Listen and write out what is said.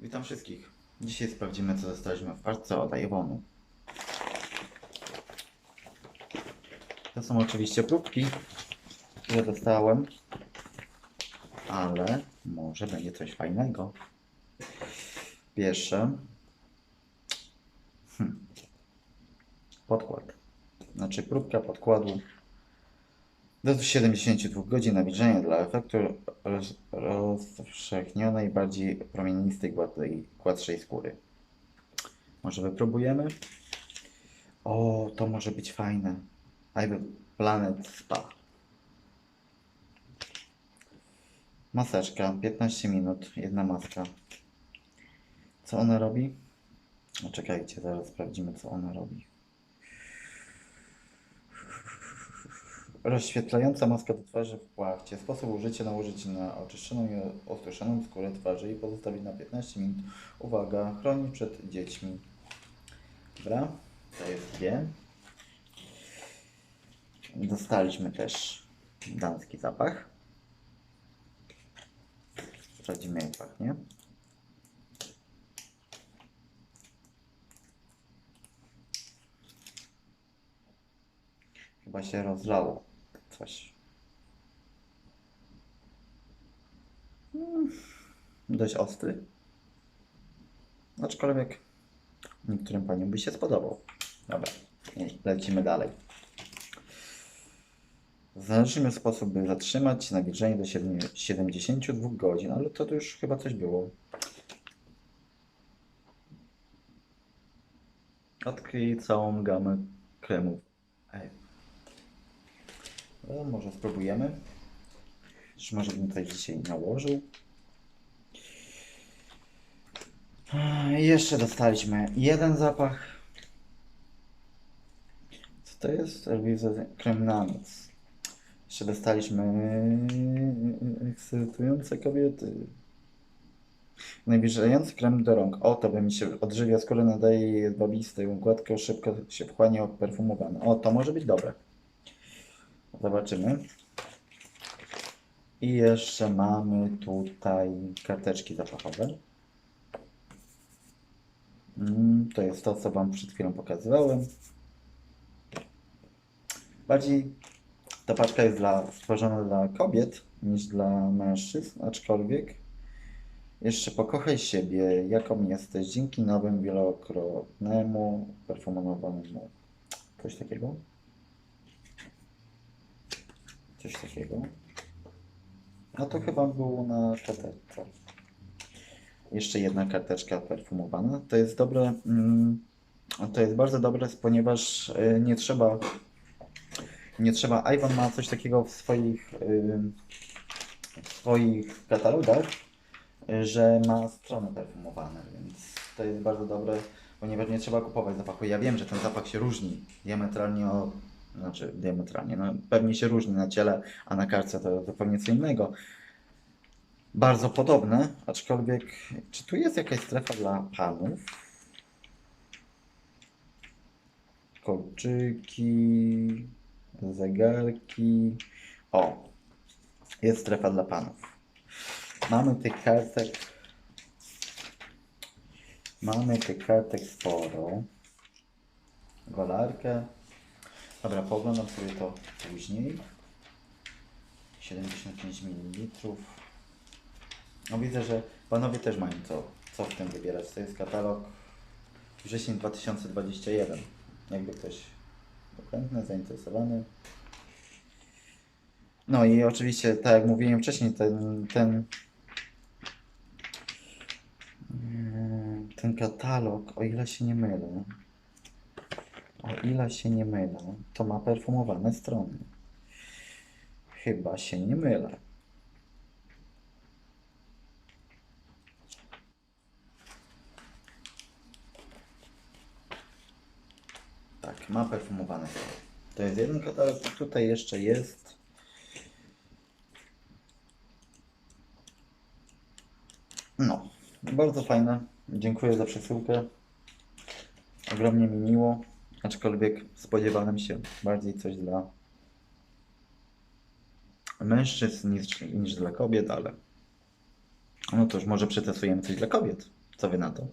Witam wszystkich. Dzisiaj sprawdzimy, co dostaliśmy w parce od Avonu. To są oczywiście próbki, które dostałem, ale może będzie coś fajnego. Pierwsze. Hmm. Podkład. Znaczy próbka podkładu do 72 godzin nawilżenia dla efektu roz, rozpowszechnionej, bardziej promienistej, gładkiej, gładszej skóry. Może wypróbujemy? O, to może być fajne. Ivy Planet Spa. Maseczka, 15 minut, jedna maska. Co ona robi? No czekajcie, zaraz sprawdzimy, co ona robi. Rozświetlająca maska do twarzy w płachcie. Sposób użycia nałożyć na oczyszczoną i osuszoną skórę twarzy i pozostawić na 15 minut. Uwaga, chroni przed dziećmi. Dobra, to jest dwie. Dostaliśmy też damski zapach. Sprawdzimy jak pachnie. Chyba się rozlało coś. Mm, Dość ostry. Aczkolwiek niektórym paniom by się spodobał. Dobra, lecimy dalej. Znaleźliśmy sposób, by zatrzymać nawilżenie do 7 72 godzin, ale to już chyba coś było. Odkryj całą gamę kremów. Ej. No, może spróbujemy. Czy może bym coś dzisiaj nałożył. I jeszcze dostaliśmy jeden zapach. Co to jest? Rewizja krem na noc. Jeszcze dostaliśmy ekscytujące kobiety. Najbliżający krem do rąk. O, to by mi się odżywia skórę, nadaje jej jedwabisty, gładko, szybko się wchłania, perfumowane. O, to może być dobre. Zobaczymy. I jeszcze mamy tutaj karteczki zapachowe. Mm, To jest to, co Wam przed chwilą pokazywałem. Bardziej ta paczka jest dla, stworzona dla kobiet niż dla mężczyzn, aczkolwiek jeszcze pokochaj siebie, jaką jesteś, dzięki nowym, wielokrotnemu perfumowanemu. Coś takiego? Coś takiego. No to chyba było na karteczce. Jeszcze jedna karteczka perfumowana. To jest dobre. Mm, to jest bardzo dobre, ponieważ y, nie trzeba. Nie trzeba. Ivan ma coś takiego w swoich, y, w swoich katalogach, że ma strony perfumowane, więc to jest bardzo dobre, ponieważ nie trzeba kupować zapachu. Ja wiem, że ten zapach się różni diametralnie od znaczy diametralnie, no pewnie się różni na ciele, a na kartce to zupełnie co innego. Bardzo podobne, aczkolwiek czy tu jest jakaś strefa dla panów? Kolczyki, zegarki. O, jest strefa dla panów. Mamy tych kartek. Mamy tych kartek sporo. Golarkę. Dobra, pooglądam sobie to później. 75 ml. No widzę, że panowie też mają co, co w tym wybierać. To jest katalog wrzesień 2021. Jakby ktoś był zainteresowany. No i oczywiście, tak jak mówiłem wcześniej, ten, ten, mm, ten katalog, o ile się nie mylę, o ile się nie mylę, to ma perfumowane strony. Chyba się nie mylę. Tak, ma perfumowane strony. To jest jeden katalog, tutaj jeszcze jest. No, bardzo fajne. Dziękuję za przesyłkę. Ogromnie mi miło, aczkolwiek spodziewałem się bardziej coś dla mężczyzn niż, niż dla kobiet, ale no to już może przetestujemy coś dla kobiet. Co wy na to?